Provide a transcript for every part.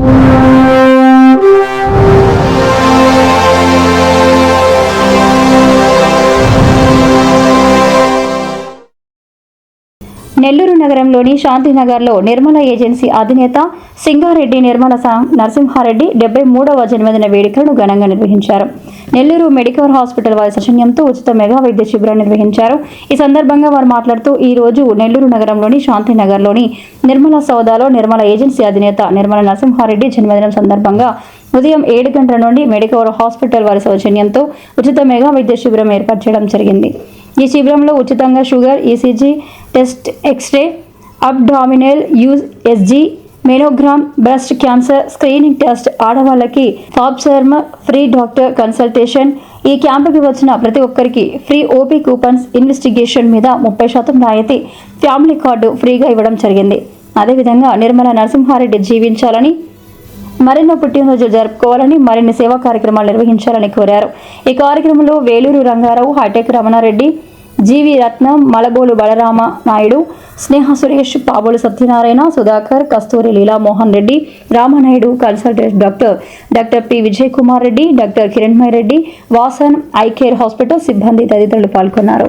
you. Nellore నగరంలోని శాంతినగర్లో Nirmala agency అధినేత సింగారెడ్డి నిర్మల నరసింహారెడ్డి డెబ్బై మూడవ జన్మదిన వేడుకలను ఘనంగా నిర్వహించారు. నెల్లూరు మెడికల్ హాస్పిటల్ వారి సౌజన్యంతో ఉచిత మెగా వైద్య శిబిరం నిర్వహించారు. ఈ సందర్భంగా వారు మాట్లాడుతూ ఈ రోజు నెల్లూరు నగరంలోని శాంతినగర్లోని నిర్మల సౌదాలో నిర్మల ఏజెన్సీ అధినేత నిర్మల నరసింహారెడ్డి జన్మదినం సందర్భంగా ఉదయం ఏడు గంటల నుండి మెడికవర్ హాస్పిటల్ వారి సౌజన్యంతో ఉచిత మెగా వైద్య శిబిరం ఏర్పాటు చేయడం జరిగింది. ఈ శిబిరంలో ఉచితంగా sugar ECG test x-ray abdominal SG mammogram breast cancer screening test ఆడవాళ్ళకి ఫాబ్సర్మ్ ఫ్రీ డాక్టర్ కన్సల్టేషన్. ఈ క్యాంపుకి వచ్చిన ప్రతి ఒక్కరికి ఫ్రీ ఓపీ కూపన్స్ ఇన్వెస్టిగేషన్ మీద ముప్పై శాతం రాయితీ ఫ్యామిలీ కార్డు ఫ్రీగా ఇవ్వడం జరిగింది. అదేవిధంగా నిర్మల నరసింహారెడ్డి జీవించాలని మరెన్నో పుట్టినరోజు జరుపుకోవాలని మరిన్ని సేవా కార్యక్రమాలు నిర్వహించాలని కోరారు. ఈ కార్యక్రమంలో Velur Rangarao hitech Ramanareddy G V Ratnam Malabolu Balarama Naidu Sneha Suresh Pabolu Satyanarayana Sudhakar Kasturi Leelamohan Reddy Ramanaidu consultant doctor doctor P Vijay Kumar Reddy doctor Kiranmay Reddy Vasan eye care hospital సిబ్బంది తదితరులు పాల్గొన్నారు.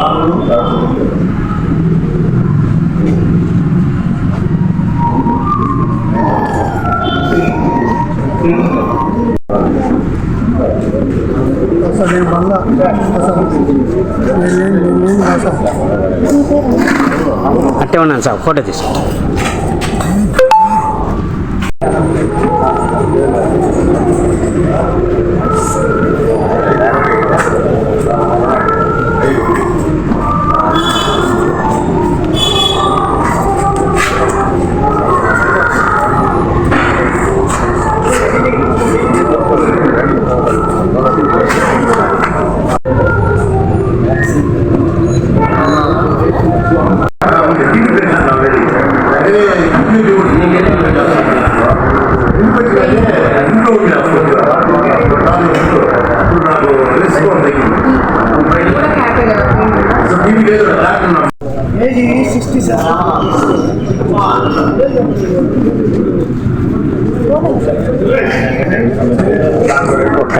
అసలు అసలు అట్టే ఉన్నాను sir photo తీసుకుంటా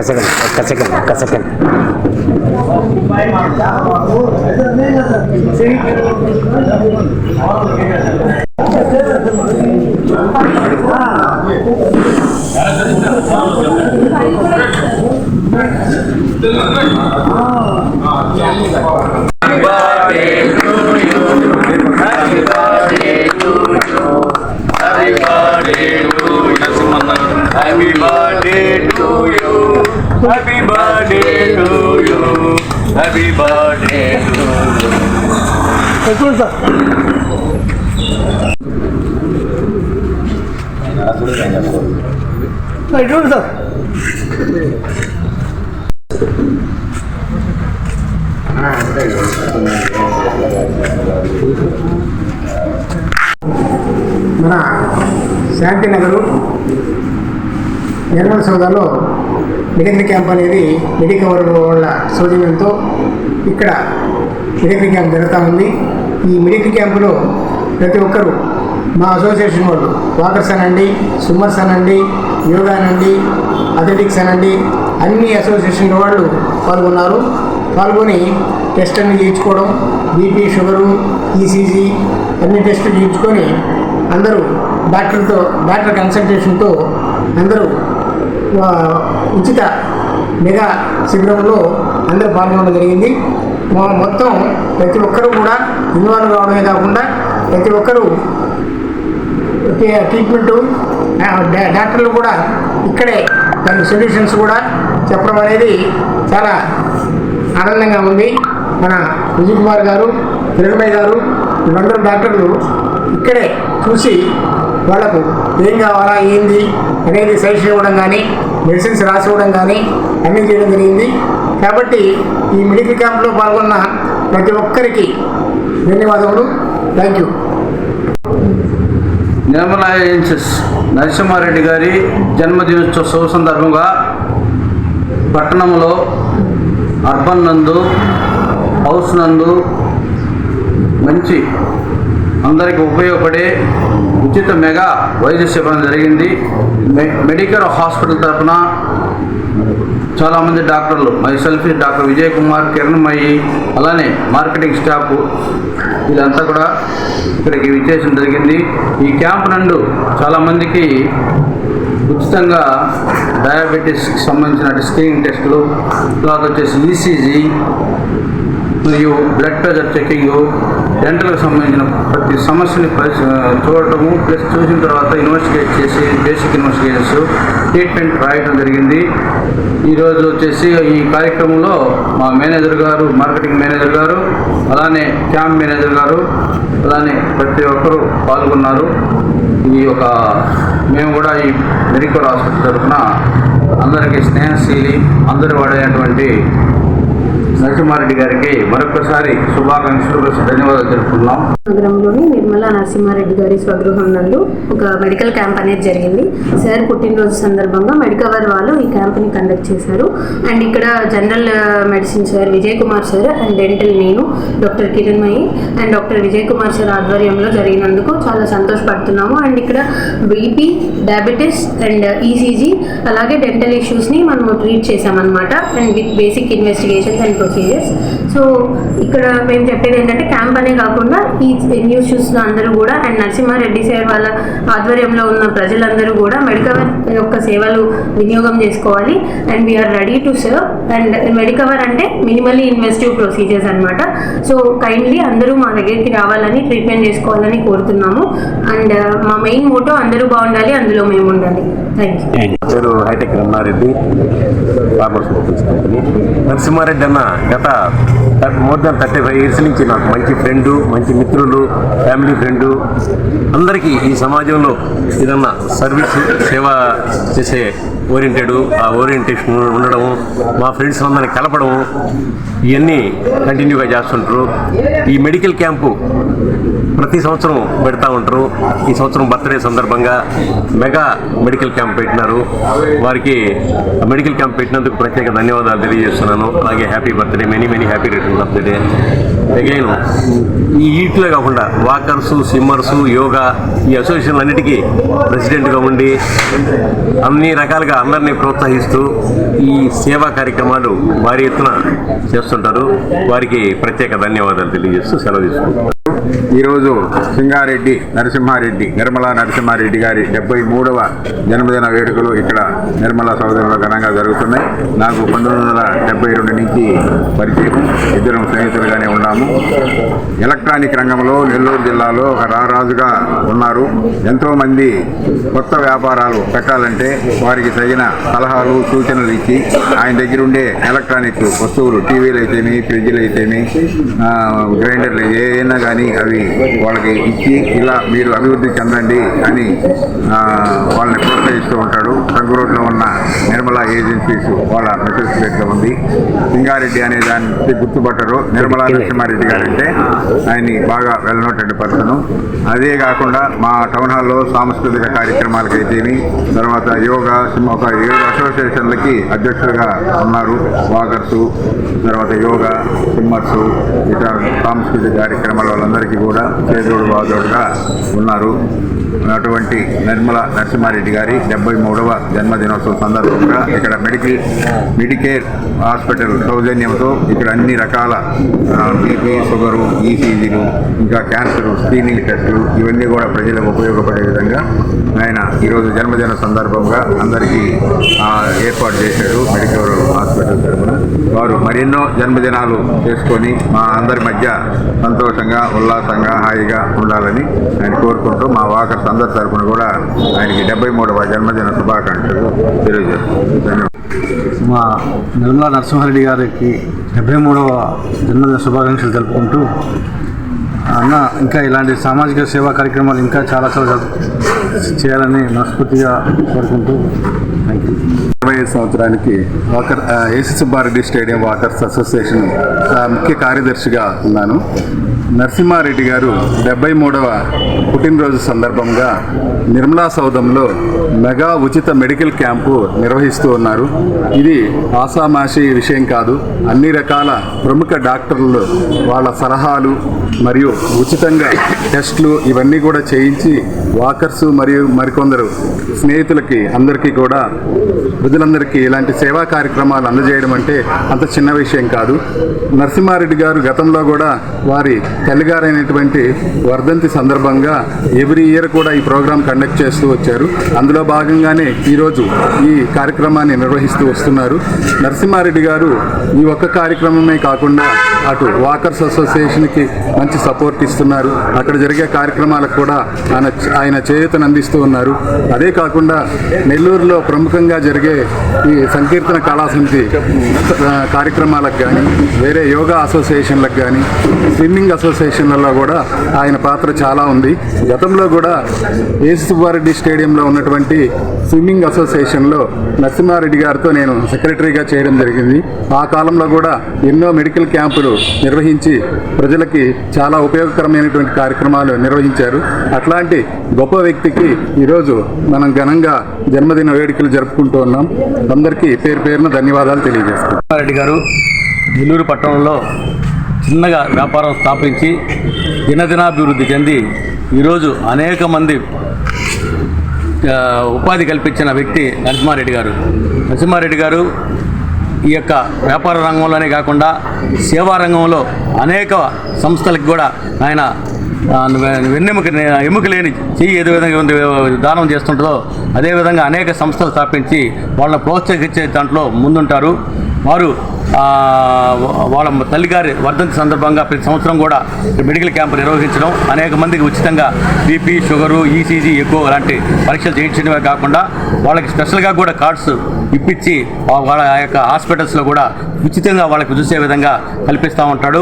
ఒక్క second ఒక్క సెకండ్ ఒక్క second Happy birthday to you. Happy birthday to you. Happy birthday to you. చూడండి సార్ సార్, చూడండి సార్ మన శాంతినగరు నిర్మల్ సౌదాలో మిలిటరీ క్యాంప్ అనేది మెడికవర్ వాళ్ళ సౌజన్యంతో ఇక్కడ మిలిటరీ క్యాంప్ జరుగుతూ ఉంది. ఈ మిలిటరీ క్యాంపులో ప్రతి ఒక్కరూ మా అసోసియేషన్ వాళ్ళు వాకర్స్ అనండి స్విమ్మర్స్ అనండి యోగా అనండి అథ్లెటిక్స్ అనండి అన్ని అసోసియేషన్ వాళ్ళు పాల్గొన్నారు. పాల్గొని టెస్ట్ అన్ని చేయించుకోవడం బీపీ షుగరు ఈసీజీ అన్ని టెస్టులు చేయించుకొని అందరూ డాక్టర్తో డాక్టర్ కన్సల్టేషన్తో అందరూ ఉచిత మెగా శిబిరంలో అందరూ పాల్గొనడం జరిగింది. మొత్తం ప్రతి ఒక్కరూ కూడా ఇన్వాల్వ్ కావడమే కాకుండా ప్రతి ఒక్కరూ ట్రీట్మెంటు డాక్టర్లు కూడా ఇక్కడే దానికి సొల్యూషన్స్ కూడా చెప్పడం అనేది చాలా ఆనందంగా ఉంది. మన విజయ్ కుమార్ గారు కిరణ్మయ్య గారు వీళ్ళందరూ డాక్టర్లు ఇక్కడే చూసి వాళ్ళకు ఏం కావాలా ఏంది? అనేది సజెషన్ ఇవ్వడం కానీ మెడిసిన్స్ రాసి ఇవ్వడం కానీ అన్నీ చేయడం జరిగింది. కాబట్టి ఈ మెడికల్ క్యాంప్లో పాల్గొన్న ప్రతి ఒక్కరికి ధన్యవాదములు. Thank you Nirmala agencies Narasimha Reddy గారి జన్మదినోత్సవ సందర్భంగా పట్టణంలో అర్బన్ నందు హౌస్ నందు మంచి అందరికి ఉపయోగపడే ఉచిత మెగా వైద్య శిబిరం జరిగింది. మె మెడికల్ హాస్పిటల్ తరఫున చాలామంది డాక్టర్లు my selfie doctor Vijay Kumar Kiranmayi అలానే మార్కెటింగ్ స్టాఫ్ వీళ్ళంతా కూడా ఇక్కడికి విచ్చేయడం జరిగింది. ఈ క్యాంప్ నుండి చాలామందికి ఉచితంగా డయాబెటీస్కి సంబంధించిన స్క్రీనింగ్ టెస్టులు తర్వాత వచ్చేసి ఈసీజీ మరియు బ్లడ్ ప్రెషర్ చెకింగ్ డెంటల్కి సంబంధించిన ప్రతి సమస్యని చూడటము ప్లస్ చూసిన తర్వాత ఇన్వెస్టిగేట్ చేసి బేసిక్ ఇన్వెస్టిగేషన్స్ ట్రీట్మెంట్ రాయడం జరిగింది. ఈరోజు వచ్చేసి ఈ కార్యక్రమంలో మా మేనేజర్ గారు మార్కెటింగ్ మేనేజర్ గారు అలానే క్యాంప్ మేనేజర్ గారు అలానే ప్రతి ఒక్కరూ పాల్గొన్నారు. ఈ యొక్క మేము కూడా ఈ మెడికల్ హాస్పిటల్ తరఫున అందరికీ స్నేహశీలి అందరూ వాడేటువంటి నరసింహారెడ్డి గారికి మరొకసారి శుభాకాంక్షలు ధన్యవాదాలు తెలుపుకున్నాం నగరంలోని నిర్మలా నరసింహారెడ్డి గారి స్వగృహం నందు ఒక మెడికల్ క్యాంప్ అనేది జరిగింది. సార్ పుట్టినరోజు సందర్భంగా మెడికవర్ వాళ్ళు ఈ క్యాంప్ని కండక్ట్ చేశారు. అండ్ ఇక్కడ general medicine sir Vijay Kumar sir and dental నేను doctor Kiranmayi and doctor Vijay Kumar sir ఆధ్వర్యంలో జరిగినందుకు చాలా సంతోషపడుతున్నాము. అండ్ ఇక్కడ బీపీ డయాబెటీస్ అండ్ ఈసీజీ అలాగే డెంటల్ ఇష్యూస్ని మనము ట్రీట్ చేసామన్నమాట and with basic investigations and procedures so ఇక్కడ మేము చెప్పేది ఏంటంటే క్యాంప్ అనే కాకుండా ఈ న్యూస్ చూసిన అందరూ కూడా అండ్ నరసింహారెడ్డి సార్ వాళ్ళ ఆధ్వర్యంలో ఉన్న ప్రజలందరూ కూడా మెడికల్ యొక్క సేవలు వినియోగం చేసుకోవాలి. And we're ready to serve and Medicover అంటే మినిమల్లీ ఇన్వెస్టివ్ ప్రొసీజర్స్ అన్నమాట. సో కైండ్లీ అందరూ మా దగ్గరికి రావాలని ట్రీట్మెంట్ చేసుకోవాలని కోరుతున్నాము. అండ్ మా మెయిన్ మోటో అందరూ బాగుండాలి అందులో మేము ఉండాలి. థ్యాంక్ యూ పేరు హైటెక్ రమణారెడ్డి కంపెనీ. నరసింహారెడ్డి అన్న గత more than thirty five years నుంచి నాకు మంచి ఫ్రెండ్ మంచి మిత్రులు ఫ్యామిలీ ఫ్రెండ్ అందరికీ ఈ సమాజంలో ఏదన్నా సర్వీస్ సేవ చేసే ఓరియంటెడ్ ఆ ఓరియంటేషన్ ఉండడము మా ఫ్రెండ్స్ అందరిని కలపడము ఇవన్నీ కంటిన్యూగా చేస్తుంటారు. ఈ మెడికల్ క్యాంపు ప్రతి సంవత్సరం పెడతా ఉంటారు. ఈ సంవత్సరం బర్త్డే సందర్భంగా మెగా మెడికల్ క్యాంప్ పెట్టినారు. వారికి మెడికల్ క్యాంప్ పెట్టినందుకు ప్రత్యేక ధన్యవాదాలు తెలియజేస్తున్నాను. అలాగే happy birthday many many happy return birthday. Again ఈ వీటిలో కాకుండా వాకర్స్ స్విమ్మర్స్ యోగా ఈ అసోసియేషన్ అన్నిటికీ ప్రెసిడెంట్గా ఉండి అన్ని రకాలుగా అందరినీ ప్రోత్సహిస్తూ ఈ సేవా కార్యక్రమాలు భారీ ఎత్తున చేస్తుంటారు. వారికి ప్రత్యేక ధన్యవాదాలు తెలియజేస్తూ సెలవు తీసుకుంటారు ఈరోజు సింగారెడ్డి నరసింహారెడ్డి నిర్మలా నరసింహారెడ్డి గారి డెబ్బై మూడవ జన్మదిన వేడుకలు ఇక్కడ నిర్మలా సోదరుల ఘనంగా జరుగుతున్నాయి. నాకు పంతొమ్మిది వందల డెబ్బై రెండు నుంచి పరిచయం. ఇద్దరం స్నేహితులుగానే ఉన్నాము. ఎలక్ట్రానిక్ రంగంలో నెల్లూరు జిల్లాలో ఒక రారాజుగా ఉన్నారు. ఎంతోమంది కొత్త వ్యాపారాలు పెట్టాలంటే వారికి తగిన సలహాలు సూచనలు ఇచ్చి ఆయన దగ్గర ఉండే ఎలక్ట్రానిక్ వస్తువులు టీవీలు అయితేమి ఫ్రిడ్జ్లు అయితేమి గ్రైండర్లు ఏదైనా కానీ అవి వాళ్ళకి ఇచ్చి ఇలా మీరు అభివృద్ధి చెందండి అని వాళ్ళని ప్రోత్సహిస్తూ ఉంటాడు. సంగు రోడ్లో ఉన్న నిర్మలా ఏజెన్సీస్ వాళ్ళ మెసేజ్ ప్లేట్లో ఉంది. సింగారెడ్డి అనే దాన్ని గుర్తుపట్టరు. నిర్మలా నరసింహారెడ్డి గారు అంటే ఆయన్ని బాగా వెల్ నోటెడ్ పర్సన్. అదే కాకుండా మా టౌన్ హాల్లో సాంస్కృతిక కార్యక్రమాలకు అయితేమి తర్వాత యోగా ఒక ఏడు అసోసియేషన్లకి అధ్యక్షులుగా ఉన్నారు వాకర్సు తర్వాత యోగా సిమ్మర్సు ఇతర సాంస్కృతిక కార్యక్రమాల వాళ్ళందరికీ కూడా చేదోడు బాదోడుగా ఉన్నారు. అటువంటి నిర్మల నరసింహారెడ్డి గారి డెబ్బై మూడవ జన్మదినోత్సవం సందర్భంగా ఇక్కడ మెడికల్ మెడికేర్ హాస్పిటల్ సౌజన్యంతో ఇక్కడ అన్ని రకాల బీపీ షుగరు ఈసీజీలు ఇంకా క్యాన్సర్ స్క్రీనింగ్ టెస్టులు ఇవన్నీ కూడా ప్రజలకు ఉపయోగపడే విధంగా ఆయన ఈరోజు జన్మదిన సందర్భంగా అందరికీ ఏర్పాటు చేశారు మెడికల్ హాస్పిటల్ తరఫున. వారు మరెన్నో జన్మదినాలు చేసుకొని మా అందరి మధ్య సంతోషంగా ఉల్లాసంగా హాయిగా ఉండాలని ఆయన కోరుకుంటూ మా వాకర్స్ అందరి తరఫున కూడా ఆయనకి డెబ్బై మూడవ జన్మదిన శుభాకాంక్షలు తెలియజేస్తున్నాను. మా నిర్మలా నరసింహారెడ్డి గారికి డెబ్బై మూడవ జన్మదిన శుభాకాంక్షలు తెలుపుకుంటూ అన్న ఇంకా ఇలాంటి సామాజిక సేవా కార్యక్రమాలు ఇంకా చాలా చాలా చేయాలని మనస్ఫూర్తిగా కోరుకుంటూ థ్యాంక్ యూ ఇరవై ఐదు సంవత్సరానికి walker AC Subba Reddy stadium walkers association ముఖ్య కార్యదర్శిగా ఉన్నాను. నరసింహారెడ్డి గారు డెబ్బై మూడవ పుట్టినరోజు సందర్భంగా నిర్మలా సౌధంలో మెగా ఉచిత మెడికల్ క్యాంపు నిర్వహిస్తూ ఉన్నారు. ఇది ఆసామాషి విషయం కాదు. అన్ని రకాల ప్రముఖ డాక్టర్లు వాళ్ళ సలహాలు మరియు ఉచితంగా టెస్టులు ఇవన్నీ కూడా చేయించి వాకర్స్ మరియు మరికొందరు స్నేహితులకి అందరికీ కూడా ప్రజలందరికీ ఇలాంటి సేవా కార్యక్రమాలు అందజేయడం అంటే అంత చిన్న విషయం కాదు. నరసింహారెడ్డి గారు గతంలో కూడా వారి తల్లిగారైనటువంటి వర్ధంతి సందర్భంగా ఎవ్రీ ఇయర్ కూడా ఈ ప్రోగ్రాం కండక్ట్ చేస్తూ వచ్చారు. అందులో భాగంగానే ఈరోజు ఈ కార్యక్రమాన్ని నిర్వహిస్తూ వస్తున్నారు. నరసింహారెడ్డి గారు ఈ ఒక్క కార్యక్రమమే కాకుండా అటు వాకర్స్ అసోసియేషన్కి మంచి సపోర్ట్ ఇస్తున్నారు. అక్కడ జరిగే కార్యక్రమాలకు కూడా ఆయన ఆయన చేయూతను అందిస్తూ ఉన్నారు. అదే కాకుండా నెల్లూరులో ప్రముఖంగా జరిగే ఈ సంకీర్తన కళాసమితి కార్యక్రమాలకు కానీ వేరే యోగా అసోసియేషన్లకు కానీ స్విమ్మింగ్ అసోసియేషన్లలో కూడా ఆయన పాత్ర చాలా ఉంది. గతంలో కూడా ఏసు సుబ్బారెడ్డి స్టేడియంలో ఉన్నటువంటి స్విమ్మింగ్ అసోసియేషన్లో నరసింహారెడ్డి గారితో నేను సెక్రటరీగా చేయడం జరిగింది. ఆ కాలంలో కూడా ఎన్నో మెడికల్ క్యాంపులు నిర్వహించి ప్రజలకి చాలా ఉపయోగకరమైనటువంటి కార్యక్రమాలు నిర్వహించారు. అట్లాంటి గొప్ప వ్యక్తికి ఈరోజు మనం ఘనంగా జన్మదిన వేడుకలు జరుపుకుంటూ ఉన్నాం. అందరికీ పేరు పేరున ధన్యవాదాలు తెలియజేస్తున్నాం. రెడ్డి గారు నెల్లూరు పట్టణంలో చిన్నగా వ్యాపారం స్థాపించి దినదినాభివృద్ధి చెంది ఈరోజు అనేక మంది ఉపాధి కల్పించిన వ్యక్తి నరసింహారెడ్డి గారు. నరసింహారెడ్డి గారు ఈ యొక్క వ్యాపార రంగంలోనే కాకుండా సేవా రంగంలో అనేక సంస్థలకు కూడా ఆయన వెన్నెముక ఎముక లేని చెయ్యి ఏదో విధంగా ఉంది, దానం చేస్తుంటుందో అదేవిధంగా అనేక సంస్థలు స్థాపించి వాళ్ళని ప్రోత్సహించే దాంట్లో ముందుంటారు. వారు వాళ్ళ తల్లిగారి వర్ధంతి సందర్భంగా ప్రతి సంవత్సరం కూడా మెడికల్ క్యాంపు నిర్వహించడం. అనేక మందికి ఉచితంగా బీపీ షుగరు ఈసీజీ ఎక్కువ లాంటి పరీక్షలు చేయించడమే కాకుండా వాళ్ళకి స్పెషల్గా కూడా కార్డ్స్ ఇప్పించి వాళ్ళ ఆ యొక్క హాస్పిటల్స్లో కూడా ఉచితంగా వాళ్ళకి చూసే విధంగా కల్పిస్తూ ఉంటాడు.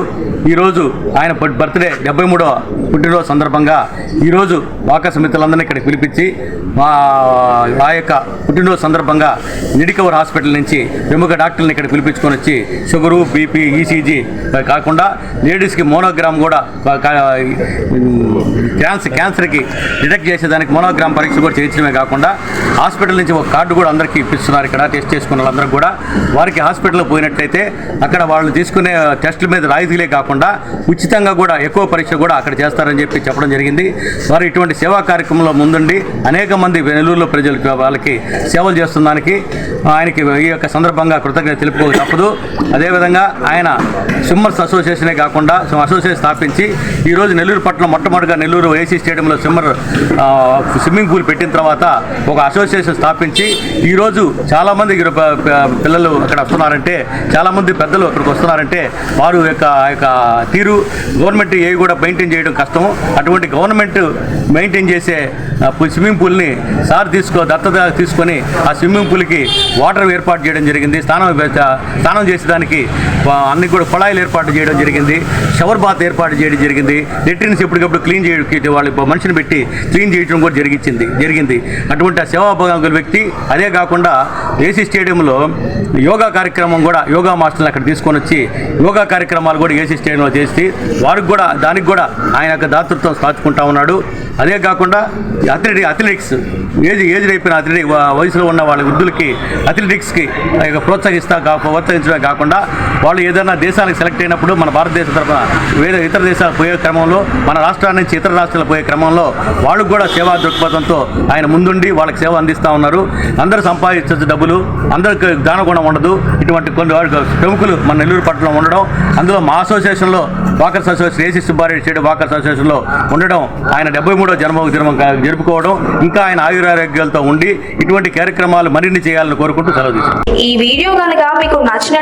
ఈరోజు ఆయన బర్త్డే డెబ్బై మూడో పుట్టినరోజు సందర్భంగా ఈరోజు వాక మిత్రులందరినీ ఇక్కడికి పిలిపించి మా ఆ యొక్క పుట్టినరోజు సందర్భంగా నిడికవర్ హాస్పిటల్ నుంచి ప్రముఖ డాక్టర్ని ఇక్కడ పిలిపించుకొని వచ్చి షుగరు బీపీ ఈసీజీ కాకుండా లేడీస్కి మోనోగ్రామ్ కూడా క్యాన్సర్ క్యాన్సర్కి డిటెక్ట్ చేసేదానికి మోనోగ్రామ్ పరీక్ష కూడా చేయించడమే కాకుండా హాస్పిటల్ నుంచి ఒక కార్డు కూడా అందరికీ ఇప్పిస్తున్నారు ఇక్కడ. టెస్ట్ చేసుకున్న వాళ్ళందరూ కూడా. వారికి హాస్పిటల్లో పోయినట్లయితే అక్కడ వాళ్ళు తీసుకునే టెస్టుల మీద రాయితీలే కాకుండా ఉచితంగా కూడా ఎక్కువ పరీక్ష కూడా అక్కడ చేస్తారని చెప్పి చెప్పడం జరిగింది. వారు ఇటువంటి సేవా కార్యక్రమంలో ముందుండి అనేక మంది నెల్లూరులో ప్రజలకు వాళ్ళకి సేవలు చేస్తున్నందుకు ఆయనకి ఈ యొక్క సందర్భంగా కృతజ్ఞత తెలుపుకోక తప్పదు. అదేవిధంగా ఆయన స్విమ్మర్స్ అసోసియేషనే కాకుండా అసోసియేషన్ స్థాపించి ఈరోజు నెల్లూరు పట్టణం మొట్టమొదటిగా నెల్లూరు ఏసీ స్టేడియంలో స్విమ్మర్ స్విమ్మింగ్ పూల్ పెట్టిన తర్వాత ఒక అసోసియేషన్ స్థాపించి ఈరోజు చాలామంది పిల్లలు అక్కడ వస్తున్నారంటే చాలామంది పెద్దలు అక్కడికి వస్తున్నారంటే వారు యొక్క యొక్క తీరు గవర్నమెంట్ ఏవి కూడా మెయింటైన్ చేయడం కష్టం అటువంటి గవర్నమెంట్ మెయింటైన్ చేసే స్విమ్మింగ్ పూల్ని సార్ తీసుకో దత్తత తీసుకొని ఆ స్విమ్మింగ్ పూల్కి వాటర్ ఏర్పాటు చేయడం జరిగింది. స్నానం స్నానం చేసేదానికి అన్ని కూడా కొళాయిలు ఏర్పాటు చేయడం జరిగింది. షవర్ బాత్ ఏర్పాటు చేయడం జరిగింది. లెట్రిన్స్ ఎప్పటికప్పుడు క్లీన్ చేయడం వాళ్ళు మనిషిని పెట్టి క్లీన్ చేయడం కూడా జరిగించింది. జరిగింది. అటువంటి ఆ సేవాభాగం వ్యక్తి అదే కాకుండా ఏసీ స్టేడియంలో యోగా కార్యక్రమం కూడా యోగా మాస్టర్ని అక్కడ తీసుకొని వచ్చి యోగా కార్యక్రమాలు కూడా ఏసీ స్టేడియంలో చేసి వారికి కూడా దానికి కూడా ఆయన యొక్క దాతృత్వం సాచుకుంటా ఉన్నాడు. అదే కాకుండా అథ్లెటిక్ అథ్లెటిక్స్ ఏజ్ ఏజ్ అయిపోయిన అథ్లెటిక్ వయసులో ఉన్న వాళ్ళ వృద్ధులకి అథ్లెటిక్స్కి ఆ యొక్క ప్రోత్సహిస్తా కా మాత్రమే కాకుండా వాళ్ళు ఏదైనా దేశానికి సెలెక్ట్ అయినప్పుడు మన భారతదేశ తరఫున వేరే ఇతర దేశాలకు పోయే క్రమంలో మన రాష్ట్రాల నుంచి ఇతర రాష్ట్రాలకు పోయే క్రమంలో వాళ్ళకు కూడా సేవా దృక్పథంతో ఆయన ముందుండి వాళ్ళకి సేవ అందిస్తూ ఉన్నారు. అందరూ సంపాదించచ్చు డబ్బులు అందరికి దానగుణం ఉండదు. ఇటువంటి కొన్ని ప్రముఖులు మన నెల్లూరు పట్టణంలో ఉండడం అందులో మా అసోసియేషన్లో walkers association AC Subba Reddy state walkers అసోసియేషన్లో ఉండడం ఆయన డెబ్బై మూడో జన్మ జన్మ జరుపుకోవడం ఇంకా ఆయన ఆయురారోగ్యాలతో ఉండి ఇటువంటి కార్యక్రమాలు మరిన్ని చేయాలని కోరుకుంటూ సెలవు తీసుకుంటాం ఈ వీడియో కనుక మీకు